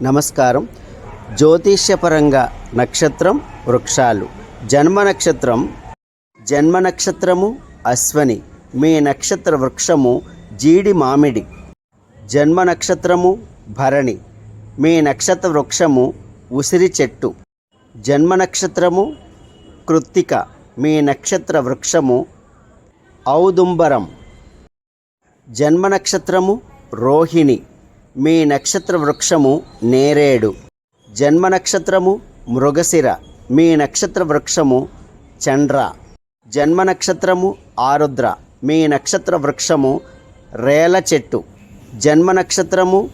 నమస్కారం. జ్యోతిష్యపరంగా నక్షత్రం వృక్షాలు. జన్మ నక్షత్రం జన్మ నక్షత్రము అశ్వని మీ నక్షత్ర వృక్షము జీడి మామిడి జన్మ నక్షత్రము భరణి మీ నక్షత్ర వృక్షము ఉసిరి చెట్టు జన్మ నక్షత్రము కృత్తిక మీ నక్షత్ర వృక్షము ఔదుంబరం జన్మ నక్షత్రము రోహిణి మీ నక్షత్ర వృక్షము నేరేడు. జన్మ నక్షత్రము మృగశిర. మీ నక్షత్ర వృక్షము చండ్ర జన్మ నక్షత్రము ఆరుద్ర. మీ నక్షత్ర వృక్షము రేల చెట్టు. జన్మ నక్షత్రము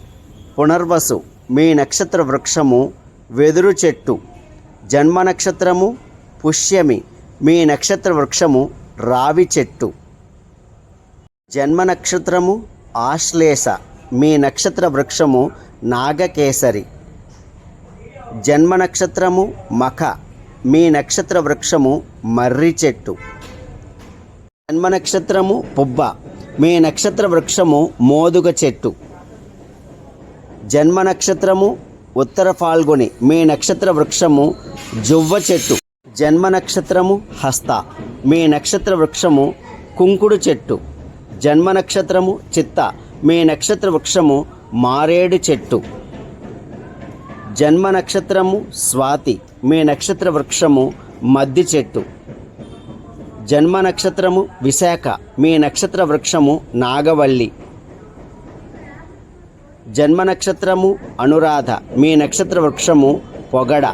పునర్వసు. మీ నక్షత్ర వృక్షము వెదురు చెట్టు. జన్మ నక్షత్రము పుష్యమి. మీ నక్షత్ర వృక్షము రావి చెట్టు. జన్మ నక్షత్రము ఆశ్లేష. మీ నక్షత్ర వృక్షము నాగకేసరి. జన్మ నక్షత్రము మఖ. మీ నక్షత్ర వృక్షము మర్రి చెట్టు. జన్మ నక్షత్రము పుబ్బ. మీ నక్షత్ర వృక్షము మోదుగ చెట్టు. జన్మ నక్షత్రము ఉత్తర ఫాల్గుని. మీ నక్షత్ర వృక్షము జువ్వ చెట్టు. జన్మ నక్షత్రము హస్త. మీ నక్షత్ర వృక్షము కుంకుడు చెట్టు. జన్మ నక్షత్రము చిత్త. మీ నక్షత్ర వృక్షము మారేడు చెట్టు. జన్మ నక్షత్రము స్వాతి మీ నక్షత్ర వృక్షము మద్ది చెట్టు. జన్మ నక్షత్రము విశాఖ మీ నక్షత్ర వృక్షము నాగవల్లి. జన్మ నక్షత్రము అనురాధ మీ నక్షత్ర వృక్షము పొగడ.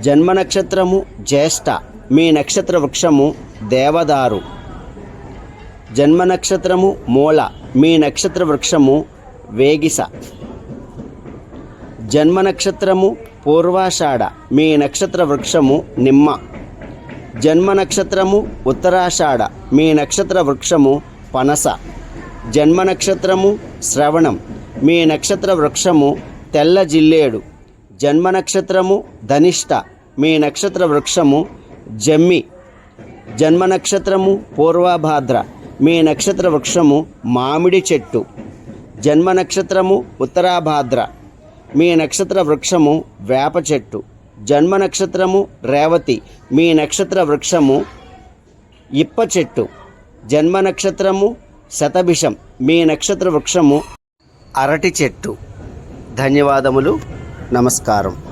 జన్మ నక్షత్రము జ్యేష్ఠ మీ నక్షత్ర వృక్షము దేవదారు. జన్మ నక్షత్రము మూల మీ నక్షత్ర వృక్షము వేగిస. జన్మ నక్షత్రము పూర్వాషాఢ మీ నక్షత్ర వృక్షము నిమ్మ. జన్మ నక్షత్రము ఉత్తరాషాఢ మీ నక్షత్ర వృక్షము పనస. జన్మ నక్షత్రము శ్రవణం మీ నక్షత్ర వృక్షము తెల్ల జిల్లేడు. జన్మ నక్షత్రము ధనిష్ట మీ నక్షత్ర వృక్షము జమ్మి. జన్మ నక్షత్రము పూర్వభాద్ర మీ నక్షత్ర వృక్షము మామిడి చెట్టు. జన్మ నక్షత్రము ఉత్తరాభాద్ర. మీ నక్షత్ర వృక్షము వేప చెట్టు. జన్మ నక్షత్రము రేవతి. మీ నక్షత్ర వృక్షము ఇప్ప చెట్టు. జన్మ నక్షత్రము శతభిషం. మీ నక్షత్ర వృక్షము అరటి చెట్టు. ధన్యవాదములు. నమస్కారం.